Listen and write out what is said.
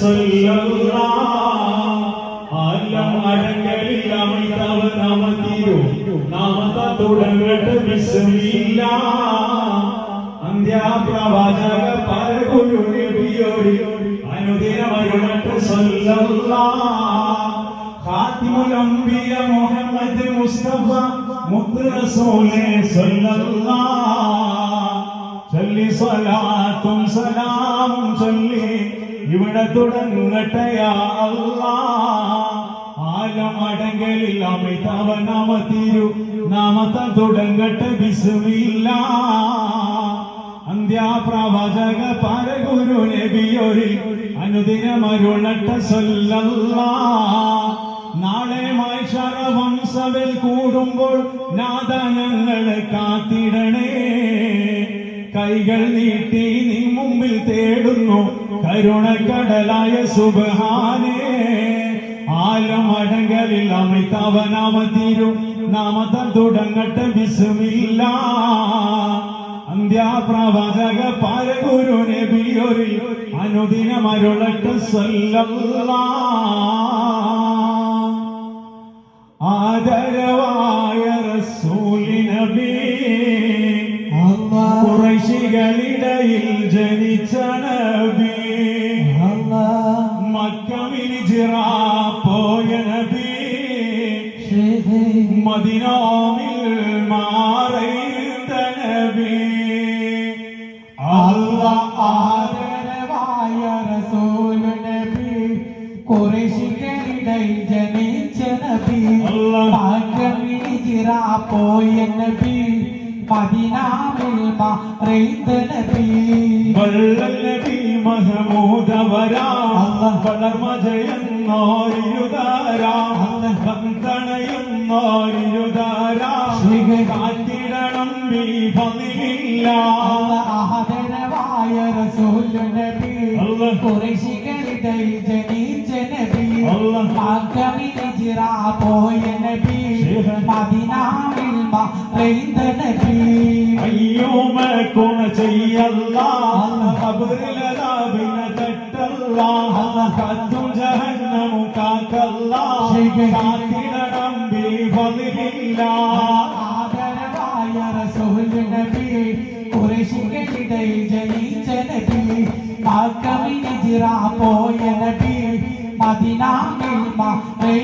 സല്ലല്ലാ ആലം അടങ്കലിൽ അമിതാവ് നാമത്തിരു നാമത്ത തുടങ്ങട്ട് ബിസ്മില്ല അന്ത്യാപ്രവാചക പരഗുരു നബിയോടി അനുദിനമരുളട്ട് സല്ലല്ലാ ഖാതിമുൽ അംബിയ മുഹമ്മദ് മുസ്തഫ മുത്ത് റസൂലേ സല്ലല്ലാ ചൊല്ലി സ്വലാത്തും സലാമും ചൊല്ലി ഇവിടെ തുടങ്ങട്ടയാ അല്ലാ. ആലമടങ്കലിൽ അമിതാവ നാമ തിരു നാമത്തെ തുടങ്ങട്ടെ വിസുമില്ല അന്ത്യാപ്രവാചക പരഗുരു നബിയൊരി അനുദിനമരുളട്ട സല്ലല്ലാ. നാളെ മായ്ശരവംശവിൽ കൂടുമ്പോൾ നാദ ഞങ്ങളെ കാത്തിടണേ കൈകൾ നീട്ടി നീ മുമ്പിൽ തേടുന്നു. കരുണക്കടലായ സുബഹാനേ ആലമടങ്കലിൽ അമിതാവനാമ തീരും നാമതം തുടങ്ങട്ടെ വിസുമില്ല അന്ത്യാപ്രവാചക പാരഗുരു അനുദിന അനുദിനമരുളട്ടെ സല്ലല്ലാ. ആദരവായ കുറശികളിടയിൽ ജനിച്ച നബി. മക്കമിൽ ജിറ പോയ നബി. മദിനാമിൽ മാറിയ നബി. അല്ല ആദരവായ റസൂൽ നബി. കുറേശികളിടയിൽ ജനിച്ച നബി. ഭാഗ്യമിനി ജിറ പോയ നബി. മദിനാമിൽ മറൈന്ത നബി വള്ളൽ നബി മഹമൂദവരാം വളർമജയെന്നോരിരുതാരാം വന്തണയുന്നോരിരുതാരാം കാത്തിടണം ബി ഫതിലില്ല ആദരവായ റസൂൽ നബി. കുറേശികളിടയിൽ ജനിച്ച നബി. ഭാഗ്യമിനി ജിറ പോയ നബി ആദരവായ റസൂൽ നബി കുറേശികളിടയിൽ ജനിച്ച നബി മക്കമിന് ജിറ പോയ നബി മദിനാമിൽ മറൈന്ത